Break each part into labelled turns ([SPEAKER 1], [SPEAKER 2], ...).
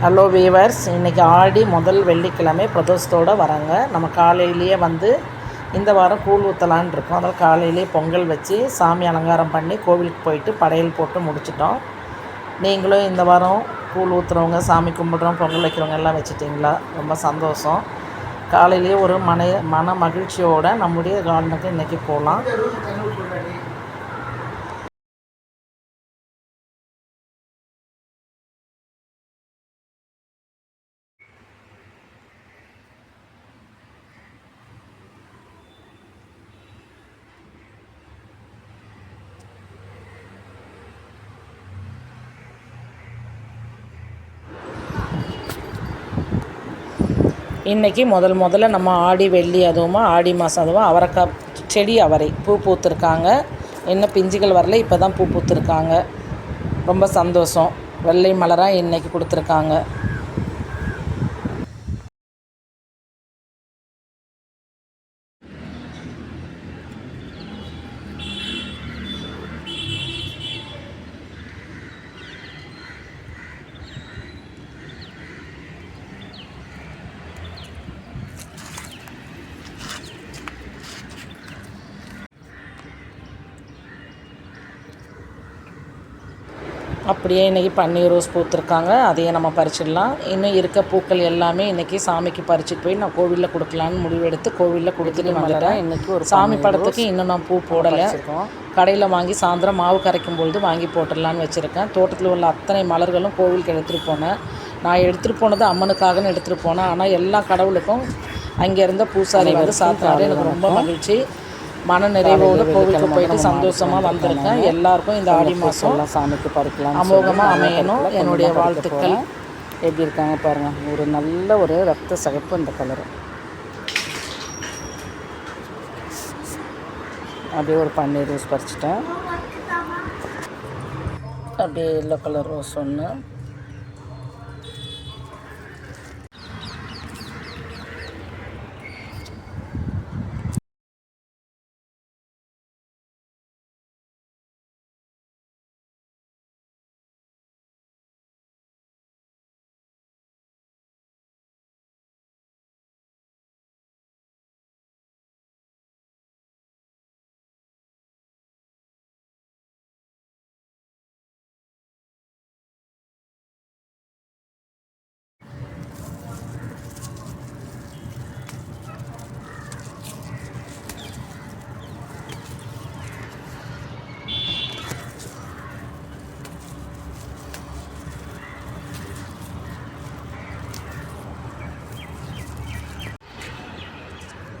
[SPEAKER 1] Hello viewers இன்றைக்கி ஆடி முதல் வெள்ளிக்கிழமை பிரதோஷத்தோடு வராங்க. நம்ம காலையிலேயே வந்து இந்த வாரம் கூழ் ஊற்றலான் இருக்கோம். அதனால் காலையிலேயே பொங்கல் வச்சு சாமி அலங்காரம் பண்ணி கோவிலுக்கு போயிட்டு படையல் போட்டு முடிச்சிட்டோம். நீங்களும் இந்த வாரம் கூழ் ஊற்றுறவங்க சாமி கும்பிட்றவங்க பொங்கல் வைக்கிறவங்க எல்லாம் வச்சுட்டிங்களா? ரொம்ப சந்தோஷம். காலையிலேயே ஒரு மன மன மகிழ்ச்சியோடு நம்முடைய கார்டனுக்கு இன்றைக்கி போகலாம். இன்றைக்கி முதல் முதல்ல நம்ம ஆடி வெள்ளி அதுவுமா ஆடி மாதம் அதுவும் அவரைக்காய் செடி அவரை பூ பூத்துருக்காங்க. இன்னும் பிஞ்சுகள் வரல இப்போ தான் பூ பூத்துருக்காங்க. ரொம்ப சந்தோஷம். வெள்ளை மலராக இன்றைக்கி கொடுத்துருக்காங்க. அப்படியே இன்றைக்கி பன்னீர் ரோஸ் பூத்துருக்காங்க. அதையே நம்ம பறிச்சிடலாம். இன்னும் இருக்க பூக்கள் எல்லாமே இன்றைக்கி சாமிக்கு பறிச்சுட்டு போய் நான் கோவிலில் கொடுக்கலான்னு முடிவெடுத்து கோவிலில் கொடுத்துட்டு வந்துட்டேன். இன்றைக்கி ஒரு சாமி படத்துக்கு இன்னும் நான் பூ போடலை. கடையில் வாங்கி சாயந்தரம் மாவு கரைக்கும் பொழுது வாங்கி போட்டுடலான்னு வச்சுருக்கேன். தோட்டத்தில் உள்ள அத்தனை மலர்களும் கோவிலுக்கு எடுத்துகிட்டு போனேன். நான் எடுத்துகிட்டு போனது அம்மனுக்காகன்னு எடுத்துகிட்டு போனேன். ஆனால் எல்லா கடவுளுக்கும் அங்கே இருந்த பூசாரி வந்து சாத்தினாரு. எனக்கு ரொம்ப மகிழ்ச்சி. மன நிறைவோடு கோவிலுக்கு போயிட்டு சந்தோஷமாக வந்திருக்கேன். எல்லாருக்கும் இந்த ஆடி மாதம் சாமிக்கு பறிக்கலாம் அமோகமாக அமையணும். என்னுடைய வாழ்த்துக்கள். எப்படி இருக்காங்க பாருங்கள் ஒரு நல்ல ஒரு ரத்த சகப்பு இந்த கலரு அப்படியே ஒரு பன்னீர் ரோஸ் பறிச்சிட்டேன். அப்படியே எல்லோ கலர் ரோஸ் ஒன்று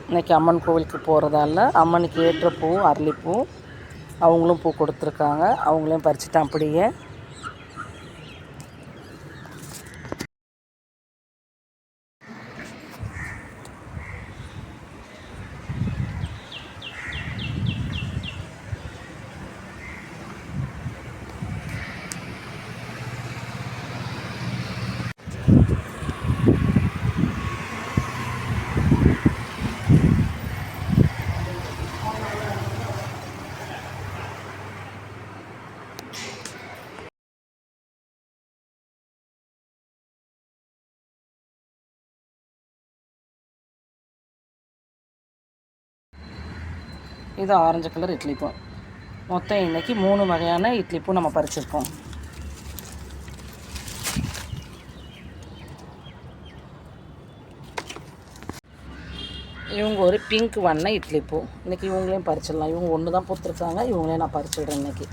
[SPEAKER 1] இன்றைக்கி அம்மன் கோவிலுக்கு போகிறதால அம்மனுக்கு ஏற்ற பூ அரளிப்பூ அவங்களும் பூ கொடுத்துருக்காங்க. அவங்களையும் பறிச்சுட்டேன் அப்படியே இது ஆரஞ்சு கலர் இட்லி பூ. மொத்தம் இன்றைக்கி மூணு வகையான இட்லிப்பூ நம்ம பறிச்சிருக்கோம். இவங்க ஒரு பிங்க் வண்ண இட்லி பூ. இன்றைக்கி இவங்களையும் பறிச்சிடலாம். இவங்க ஒன்று தான் பூத்துருக்காங்க. இவங்களையும் நான் பறிச்சிடுறேன் இன்றைக்கி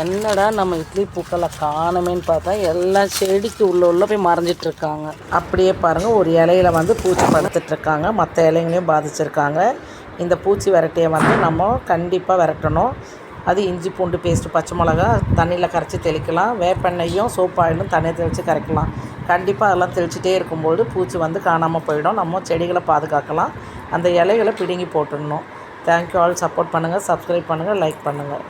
[SPEAKER 1] என்னடா நம்ம இட்லி பூக்களை காணுமேன்னு பார்த்தா எல்லாம் செடிக்கு உள்ள உள்ள போய் மறைஞ்சிட்டு இருக்காங்க அப்படியே பாருங்கள் ஒரு இலையில வந்து பூச்சி படுத்துட்டு இருக்காங்க மற்ற இலைங்களையும் பாதிச்சிருக்காங்க. இந்த பூச்சி விரட்டியை வந்து நம்ம கண்டிப்பாக விரட்டணும். அது இஞ்சி பூண்டு பேஸ்ட்டு பச்சை மிளகா தண்ணியில் கரைச்சி தெளிக்கலாம். வேப்பெண்ணையும் சோப்பு ஆயிலும் தண்ணியை தெளித்து கரைக்கலாம். கண்டிப்பாக அதெல்லாம் தெளிச்சிட்டே இருக்கும்போது பூச்சி வந்து காணாமல் போயிடும். நம்ம செடிகளை பாதுகாக்கலாம். அந்த இலைகளை பிடுங்கி போட்டுடணும். தேங்க்யூ ஆல் சப்போர்ட் பண்ணுங்கள் சப்ஸ்கிரைப் பண்ணுங்கள் லைக் பண்ணுங்கள்